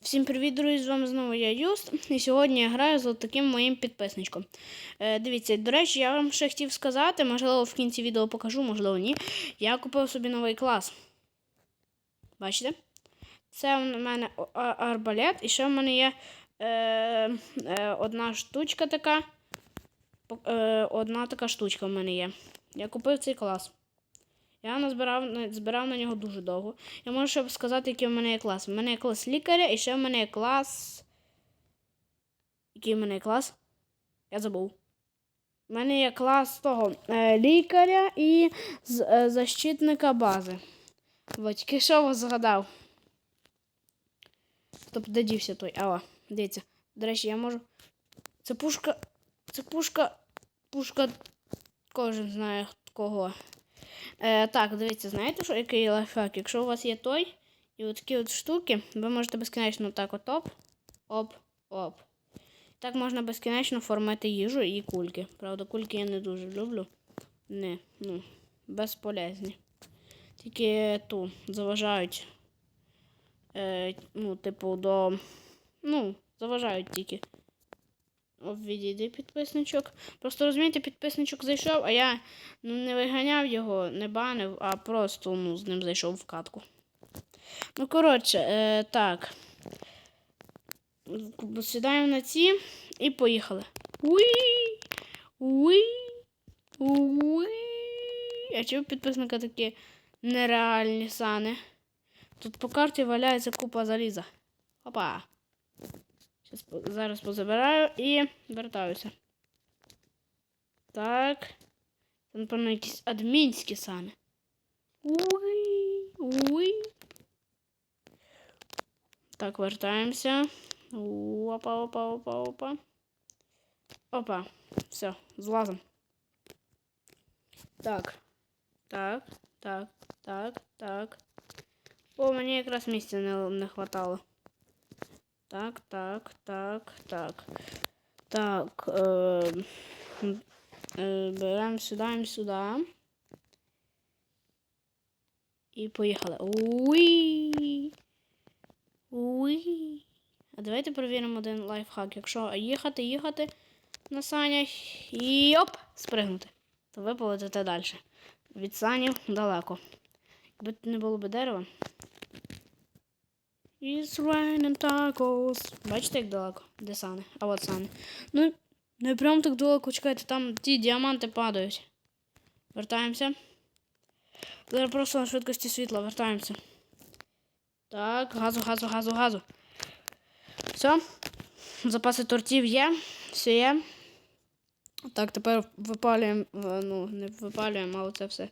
Всім привіт, друзі! З вами знову я Юст. І сьогодні я граю з таким моїм підписничком. Е, дивіться, до речі, я вам ще хотів сказати, можливо, в кінці відео покажу, можливо, ні. Я купив собі новий клас. Бачите? Це в мене арбалет, і ще в мене є е, е, одна штучка така. Е, одна така штучка в мене є. Я купив цей клас. Я назбирав, збирав на нього дуже довго. Я можу ще сказати, який в мене є клас. У мене є клас лікаря і ще в мене є клас. Який в мене є клас? Я забув. У мене є клас того е, лікаря і е, защитника бази. От, тільки що вас згадав. Стоп, де дівся той. Ава, дивіться. До речі, я можу. Це пушка. Це пушка. Пушка. Кожен знає кого. Е, так, дивіться, знаєте, що який лайфхак? Якщо у вас є той і от такі от штуки, ви можете безкінечно так от оп, оп, оп. Так можна безкінечно формити їжу і кульки. Правда, кульки я не дуже люблю. Не, ну, безполезні. Тільки ту заважають. Е, ну, типу, до. Ну, заважають тільки. Відійди підписничок. Просто розумієте, підписничок зайшов, а я ну, не виганяв його, не банив, а просто ну, з ним зайшов в катку. Ну, коротше, е, так. Сідаємо на ці і поїхали. Уі! Уі! Уі! А чого підписника такі нереальні сани? Тут по карті валяється купа заліза. Опа! Щас, по- зараз позабираю і вертаюся. Так. Це, напевно, якісь адмінські сани. Уй, уй. Так, вертаємося. Опа, опа, опа, опа. Опа. Все, злазом. Так. Так, так, так, так. О, мені якраз місця не, не хватало. Так, так, так, так. Так. Е, е, беремо сюди, сюди. І поїхали. Уї. Уї. А давайте перевіримо один лайфхак. Якщо їхати, їхати на санях і оп, спригнути, то ви полетите далі. Від санів далеко. Якби не було б дерева. It's raining tacos. Бачите, як далеко? Де сани? А от сани. Ну, не прям так далеко, чекайте, там ті діаманти падають. Вертаємося. Зараз просто на швидкості світла вертаємося. Так, газу, газу, газу, газу. Все. Запаси тортів є. Все є. Так, тепер випалюємо. Ну, не випалюємо, а оце все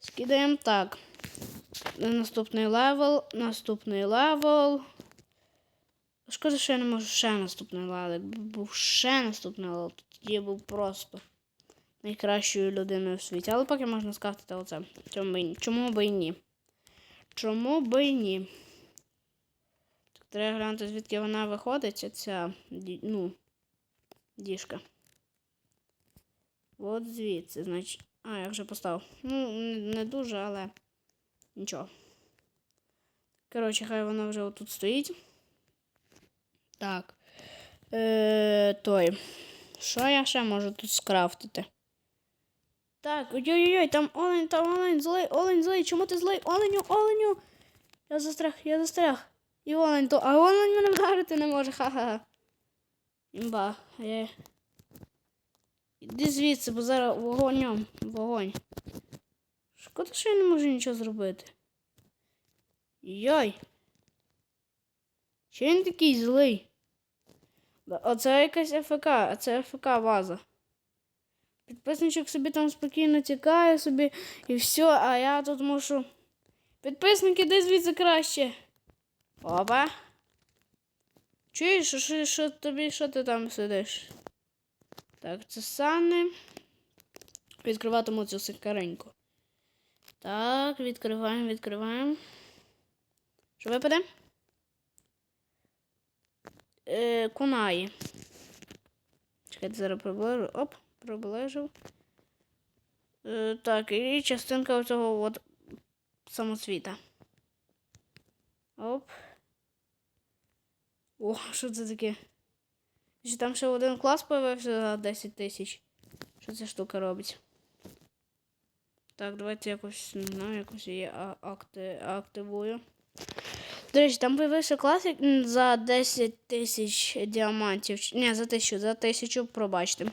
скидаємо. Так. Наступний левел, наступний левел. Шкода, що я не можу ще наступний левел. Якби був ще наступний левел, то тоді я був просто найкращою людиною в світі. Але поки можна скрафтити оце. Чому би, і ні? Чому би і ні? Так, треба глянути, звідки вона виходить, ця ну, діжка. От звідси, значить. А, я вже поставив. Ну, не дуже, але. Нічого. Коротше, хай воно вже отут стоїть. Так. Е, той. Що я ще можу тут скрафтити? Так, ой-ой-ой, там олень, там олень, злий, олень злий. Чому ти злий? Оленю, оленю. Я застряг, я застряг. І олень то. А олень мене вдарити не може, ха-ха. Імба. Е. Іди звідси, бо зараз вогонем. Вогонь. Шкода, що я не можу нічого зробити. Йой. Чи він такий злий? Оце якась АФК, а це АФК ваза. Підписничок собі там спокійно тікає собі і все, а я тут мушу. Підписники, де звідси краще. Опа. Чуєш, що, що, тобі, що ти там сидиш? Так, це сани. Відкриватиму цю сикареньку. Так, відкриваємо, відкриваємо. Що випаде? Е, кунаї. Чекайте, зараз приближу. Оп, приближив. Е, так, і частинка оцього от самоцвіта. Оп. О, що це таке? Там ще один клас появився за 10 тисяч? Що ця штука робить? Так, давайте якось, не знаю, якось її акти, активую. До речі, там появився клас як- м, за 10 тисяч діамантів. Ні, за тисячу, за тисячу, пробачте.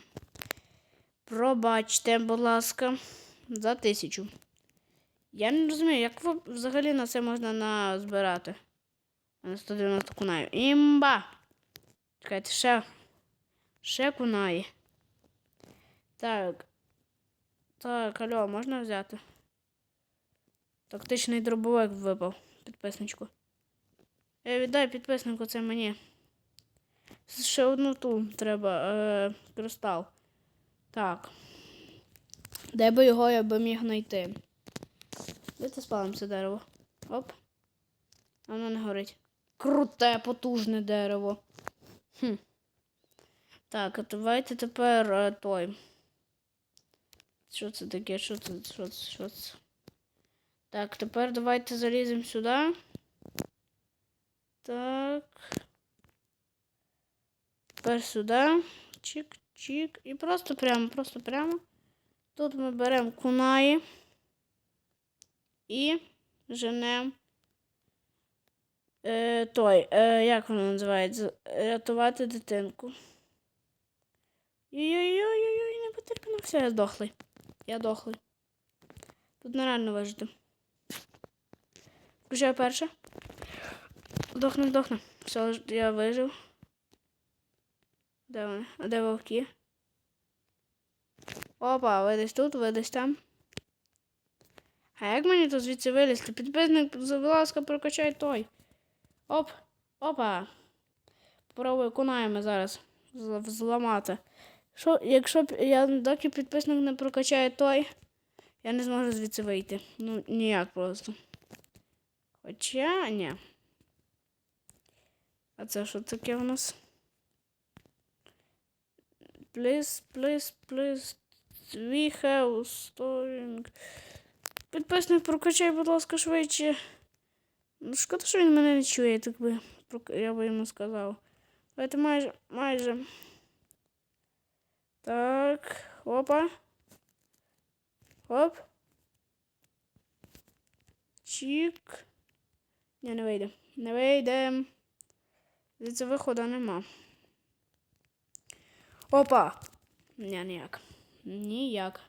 Пробачте, будь ласка. За тисячу. Я не розумію, як взагалі на це можна назбирати. На 190 кунаю. Імба! Чекайте, ще. Ще кунаї. Так. Так, алло, можна взяти? Тактичний дробовик випав підписничку. Е, віддай підписнику, це мені. Ще одну ту треба. Е, кристал. Так. Де би його я би міг знайти? Давайте спалимо це дерево. Оп. Воно не горить. Круте, потужне дерево. Хм. Так, давайте тепер е, той. Що це таке? Що це? Що це? Що це? Так, тепер давайте заліземо сюди. Так. Тепер сюди. Чик-чик. І просто прямо, просто прямо. Тут ми беремо кунаї і женемо е, той, е, як воно називається? Рятувати дитинку. Ой-ой-ой, не потерпіно. Все, я здохлий. Я дохлий. Тут нереально вижити. Включаю перше. Дохне, дохне. Все, я вижив. Де вони? А де вовки? Опа, ви десь тут, ви десь там. А як мені тут звідси вилізти? Підписник, будь ласка, прокачай той. Оп, опа. Попробую кунаємо зараз зл- зламати. Що, якщо я доки підписник не прокачає той, я не зможу звідси вийти. Ну, ніяк просто. Хоча ні. А це що таке у нас? Please, please, please. We have storing. Підписник прокачай, будь ласка, швидше. Ну, шкода, що він мене не чує, так би я би йому сказав. Давайте майже, майже. Так, опа. Оп. Чік. Ні, не вийде. Не вийде. Звідси виходу нема. Опа! Ні, ніяк. Ніяк.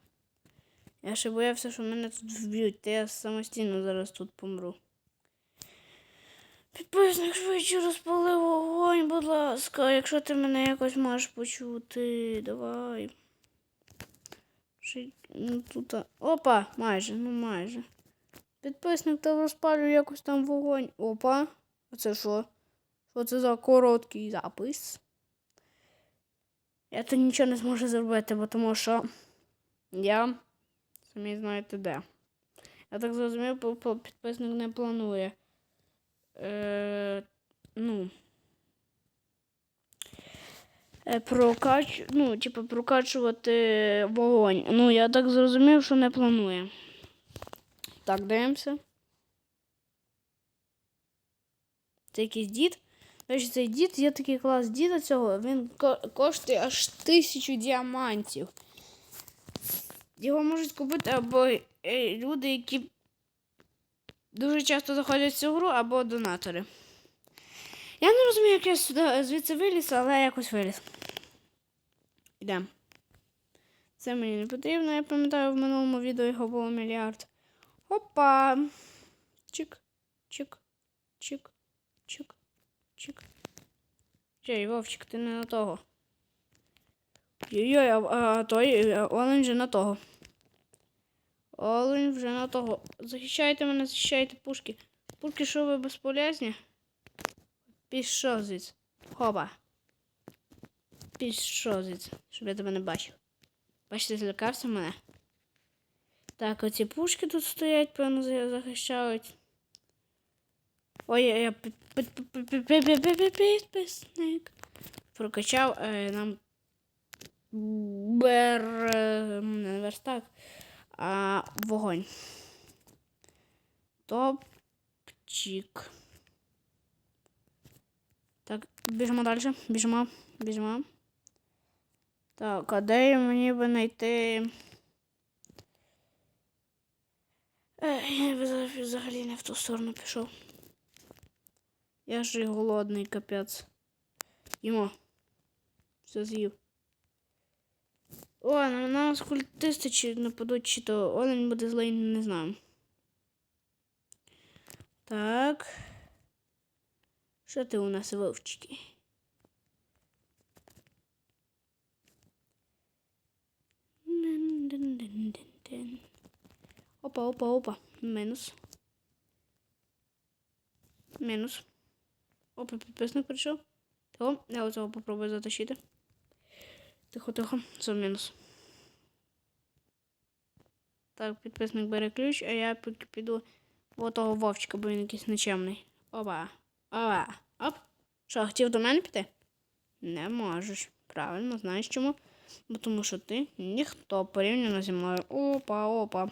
Я ще боявся, що мене тут вб'ють, та я самостійно зараз тут помру. Підписник швидше розпалив вогонь, будь ласка, якщо ти мене якось можеш почути, давай. Ну, тут, Опа, майже, ну майже. Підписник та розпалює якось там вогонь. Опа. А це що? Що це за короткий запис? Я тут нічого не зможу зробити, бо тому що я самі знаєте де. Я так зрозумів, підписник не планує. Е, ну. Е, прокач... Ну, типу, прокачувати вогонь. Ну, я так зрозумів, що не планує. Так, дивимося. Це якийсь дід. Речі, цей дід, є такий клас діда цього, він ко- коштує аж тисячу діамантів. Його можуть купити або е, люди, які дуже часто заходять в цю гру, або донатори. Я не розумію, як я сюди звідси виліз, але якось виліз. Йдемо. Це мені не потрібно, я пам'ятаю, в минулому відео його було мільярд. Опа. Чик, чик, чик, чик, чик. Чей, Вовчик, ти не на того. Йой-йой, а, той а, олень вже на того. Олень вже на того. Захищайте мене, захищайте пушки. Пушки, що ви безполезні? Пішов звідси. Хоба. Пішов звідси, щоб я тебе не бачив. Бачите, злякався мене. Так, оці пушки тут стоять, певно, захищають. Ой, я підписник. Прокачав е, нам е, верстак а вогонь. Топчик. Так, Біжимо далі. Біжимо. Біжимо. Так, а де мені би знайти. Я взагалі не в ту сторону пішов. Я ж і голодний, капець. Їмо. Все з'їв. О, на нас культисти чи нападуть, чи то олень буде злий, не знаю. Так. Що ти у нас, вовчики? Опа, опа, опа. Мінус. Мінус. Опа, підписник прийшов. О, я оцього попробую затащити. Тихо, тихо. Це мінус. Так, підписник бере ключ, а я піду в того вовчика, бо він якийсь нечемний. Опа. Опа. Оп. Що, хотів до мене піти? Не можеш. Правильно, знаєш чому? Бо тому що ти ніхто порівняно зі мною. Опа, опа.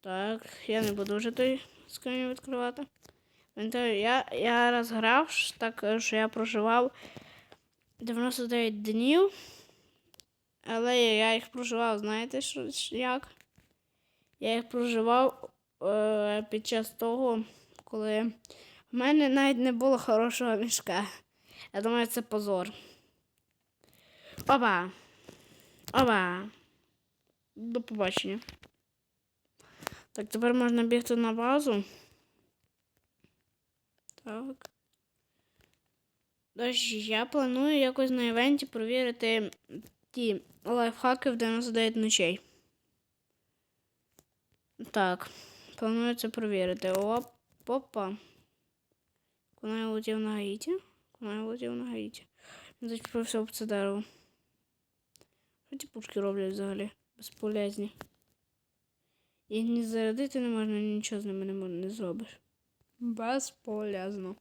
Так, я не буду вже той скриню відкривати. Я, я раз грав, так е, що я проживав 99 днів. Але я їх проживав, знаєте, що, як? Я їх проживав е, під час того, коли в мене навіть не було хорошого мішка. Я думаю, це позор. Опа! Опа! До побачення. Так, тепер можна бігти на базу. Так. Далі я планую якось на івенті провірити ті лайфхаки в 99 ночей. Так, планую це провірити. Оп, опа. Я летів на Гаїті? Я летів на Гаїті? Він зачепився об це дерево. Що ті пушки роблять взагалі? Безполезні. Їх ні зарядити не можна, нічого з ними не, не зробиш. Безполезно.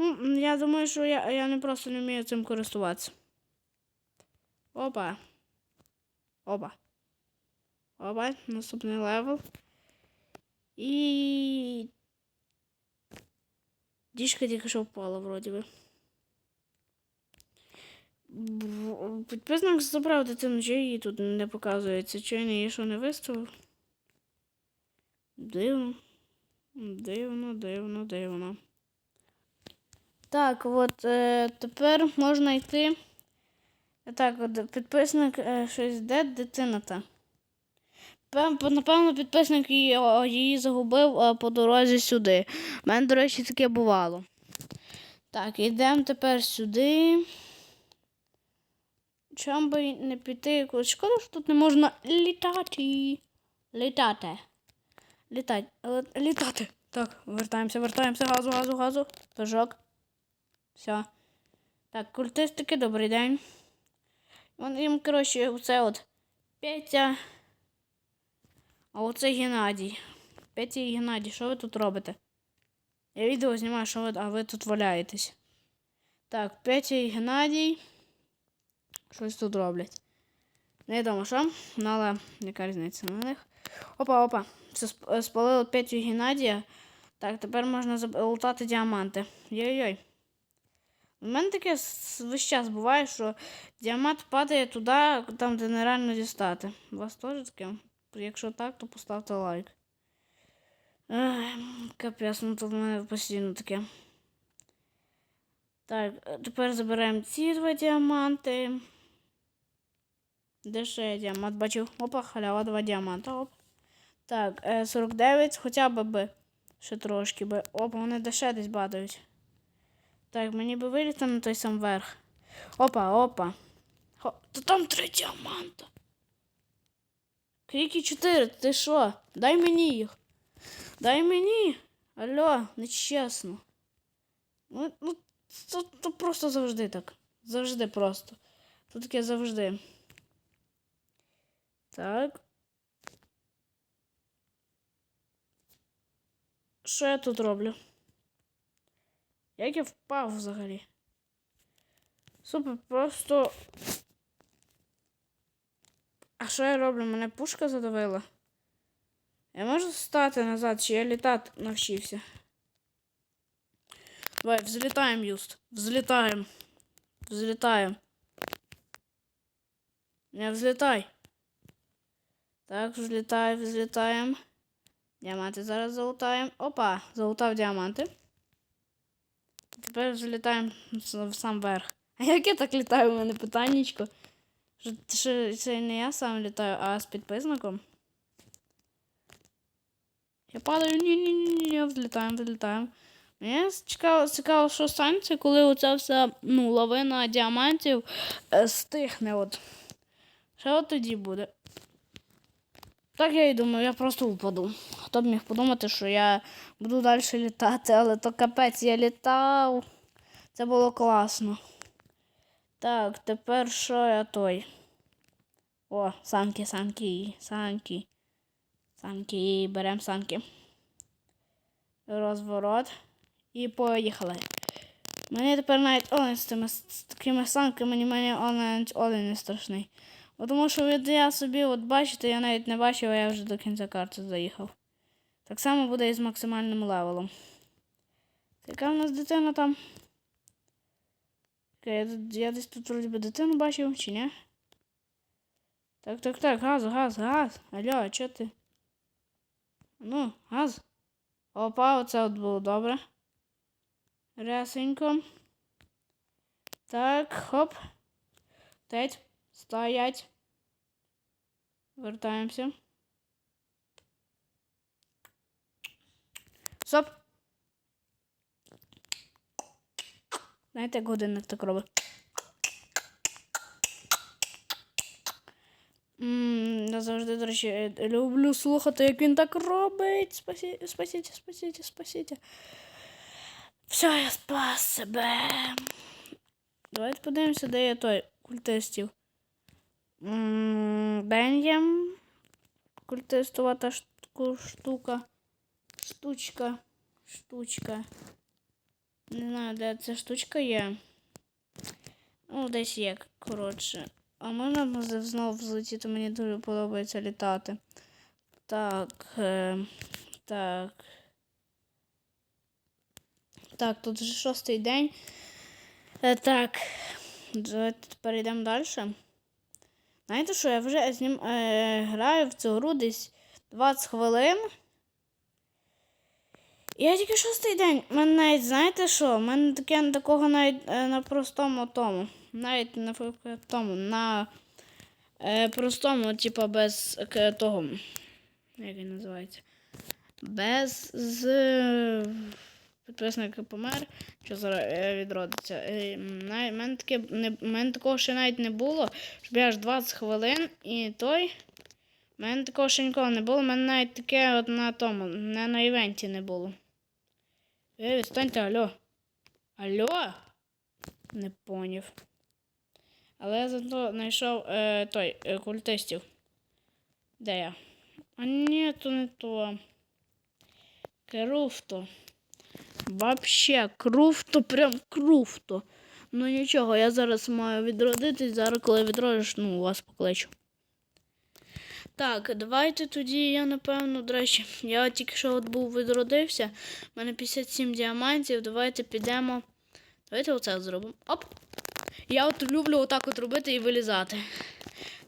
Ну, я думаю, що я, я не просто не вмію цим користуватися. Опа. Опа. Опа, наступний левел. І. Діжка тільки що впала, вроді би. Підписник забрав дитину, чи її тут не показується, чи він її що не виставив. Дивно. Дивно, дивно, дивно. Так, от е, тепер можна йти. Так, от підписник е, щось де дитина та. Напевно, підписник її, її загубив е, по дорозі сюди. У мене, до речі, таке бувало. Так, йдемо тепер сюди. Чом би не піти. Шкода, що тут не можна літати. Літати. Літати. Літати. Так, вертаємося, вертаємося. Газу, газу, газу. Пежок. Все. Так, культистики, добрий день. Вон їм, коротше, оце от Петя. А оце Геннадій. Петя і Геннадій, що ви тут робите? Я відео знімаю, що ви, а ви тут валяєтесь. Так, Петя і Геннадій. Щось тут роблять. Невідомо що, ну, але яка різниця на них. Опа, опа. Це сп- е, спалило Петю і Геннадія. Так, тепер можна лутати діаманти. Йой-йой. У мене таке весь час буває, що діамант падає туди, там, де нереально дістати. У вас теж таке? Якщо так, то поставте лайк. Ех, капець, ну тут в мене постійно таке. Так, е, тепер забираємо ці два діаманти. Де ще я діамант бачив? Опа, халява, два діаманта. Оп. Так, е, 49, хоча б би. Ще трошки би. Опа, вони де ще десь падають. Так, мені би вилізти на той сам верх. Опа, опа. Хо... Та там три діаманта. Кріки 4, ти що? Дай мені їх. Дай мені. Алло, нечесно. Ну, ну це просто завжди так. Завжди просто. Тут таке завжди. Так. Що я тут роблю? Як я впав взагалі? Супер, просто. А що я роблю? Мене пушка задавила. Я можу стати назад, чи я літати навчився? Давай, взлетаем, Юст. Взлетаем. Взлетаем. Не взлетай. Так, взлетай, взлетаем. Діаманти зараз залутаємо. Опа, залутав діаманти. Тепер взлітаємо в сам верх. А як я так літаю, у мене питаннячко. Що це не я сам літаю, а з підписником. Я падаю, ні-ні-ні, взлітаємо, взлітаємо. Мені цікаво, цікаво, що станеться, коли оця вся ну, лавина діамантів е, стихне. От. Що от тоді буде? Так я і думаю, я просто упаду. Хто б міг подумати, що я буду далі літати, але то капець я літав. Це було класно. Так, тепер що я той? О, санки, санки, санки. Санки, беремо санки. Розворот. І поїхали. Мені тепер навіть олень з тими з такими санками, мені олень, олень не страшний. Бо Тому що от я собі, от бачите, я навіть не бачив, а я вже до кінця карти заїхав. Так само буде і з максимальним левелом. Яка в нас дитина там? Я, я десь тут вроді би дитину бачив, чи ні? Так, так, так, газ, газ, газ. Алло, а чо ти? Ну, газ. Опа, оце от було добре. Рясенько. Так, хоп. Теть. Стоять. Вертаємося. Стоп. Знаєте, як годинник так робить? Ммм, я завжди, до речі, люблю слухати, як він так робить. Спасі... Спасіть, спасіть, спасіть. Все, я спас себе. Давайте подивимося, де є той культистів. М, Бенєм. Культистувата штука. Штучка. Штучка. Не знаю, де ця штучка є. Ну, десь є, коротше. А можна знову взлетіти, мені дуже подобається літати. Так. Е, так. Так, тут вже шостий день. Е, так. Давайте перейдемо далі. Знаєте що, я вже знім, е, граю в цю гру десь 20 хвилин. Я тільки шостий день. У мене навіть, знаєте що? У мене таке такого навіть е, на простому тому. Навіть на тому, на е, простому, типа без к, того. Як він називається? Без з підписника помер, що зараз е, відродиться. Е, мене таке не мене такого ще навіть не було, щоб я аж 20 хвилин і той. У мене такого ще ніколи не було. У мене навіть таке от на тому, не на івенті не було. Ей, відстаньте, алло. Алло? Не поняв. Але я зато знайшов е, той е, культистів. Де я? А ні, то не то. Круфто. Вообще, круфто, прям круфто. Ну нічого, я зараз маю відродитись, зараз коли відродиш, ну, вас покличу. Так, давайте тоді я напевно, до речі, я тільки що от був відродився. У мене 57 діамантів. Давайте підемо. Давайте оце зробимо. Оп! Я от люблю отак от робити і вилізати.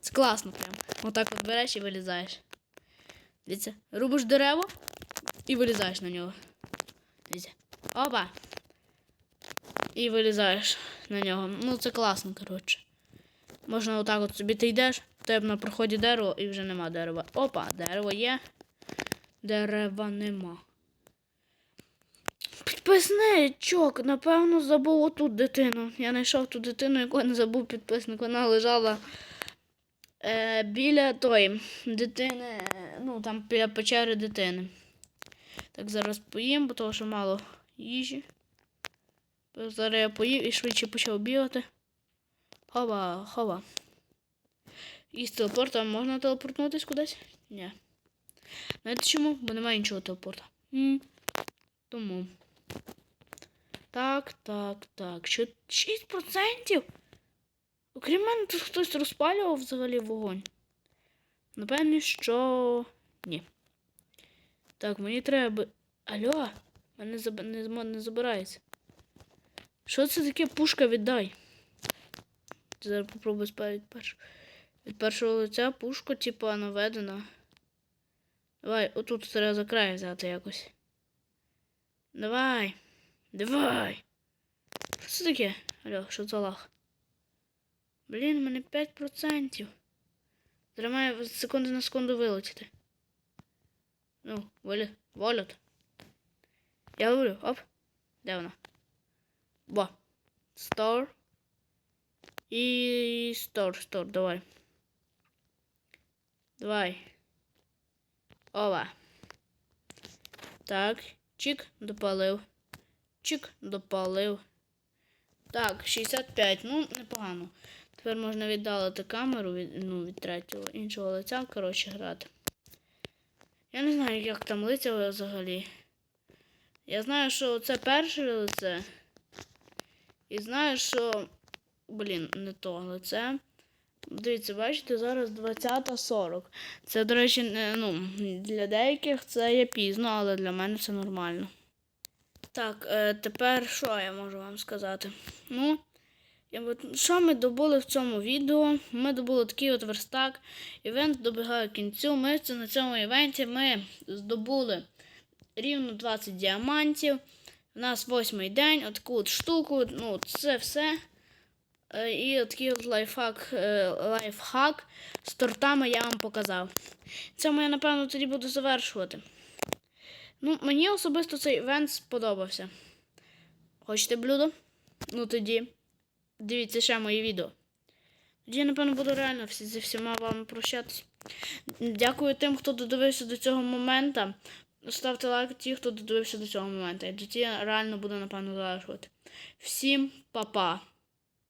Це класно прям. Отак от береш і вилізаєш. Дивіться, рубиш дерево і вилізаєш на нього. Дивіться. Опа! І вилізаєш на нього. Ну, це класно, коротше. Можна отак от собі ти йдеш, тебе на проході дерево і вже нема дерева. Опа, дерево є. Дерева нема. Підписничок, напевно, забув отут дитину. Я знайшов ту дитину, яку я не забув підписник. Вона лежала е, біля тої дитини, ну там біля печери дитини. Так, зараз поїм, бо того, що мало їжі. Зараз я поїв і швидше почав бігати. Хова, хова. І з телепортом можна телепортнутися кудись? Ні. Знаєте чому? Бо немає іншого телепорта. М. Тому. Так, так, так. Що 6%? Окрім мене, тут хтось розпалював взагалі вогонь. Напевно, що ні. Так, мені треба. Алло, мене заб... не, не забирається. Що це таке пушка віддай? Зараз попробую спалити першу. Від першого лиця пушка, типа, наведена. Давай, отут треба за край взяти якось. Давай. Давай. Що це таке? Алло, що за лаг? Блін, мене 5%. Зараз має секунди на секунду вилетіти. Ну, виліт. Вольот. Я говорю, оп. Де вона? Бо. Store. І стор, стор, давай. Давай. Ова. Так, чик, допалив. Чик, допалив. Так, 65. Ну, непогано. Тепер можна віддалити камеру від, ну, від третього іншого лиця, коротше, грати. Я не знаю, як там лиця взагалі. Я знаю, що це перше лице. І знаю, що. Блін, не то лице. Дивіться, бачите, зараз 20.40. Це, до речі, не, ну, для деяких це є пізно, але для мене це нормально. Так, е, тепер що я можу вам сказати? Ну, я, що ми добули в цьому відео? Ми добули такий от верстак. Івент добігає кінцю. Ми це на цьому івенті ми здобули рівно 20 діамантів. У нас восьмий день, отаку от штуку, ну, це все. Е, І такий от лайфхак, е, лайфхак з тортами я вам показав. Цьому я, напевно, тоді буду завершувати. Ну, мені особисто цей івент сподобався. Хочете блюдо? Ну тоді дивіться ще мої відео. Тоді я, напевно, буду реально всі, зі всіма вами прощатись. Дякую тим, хто додивився до цього моменту. Ставте лайк ті, хто додивився до цього моменту. І реально буду, напевно, залишувати. Всім па-па!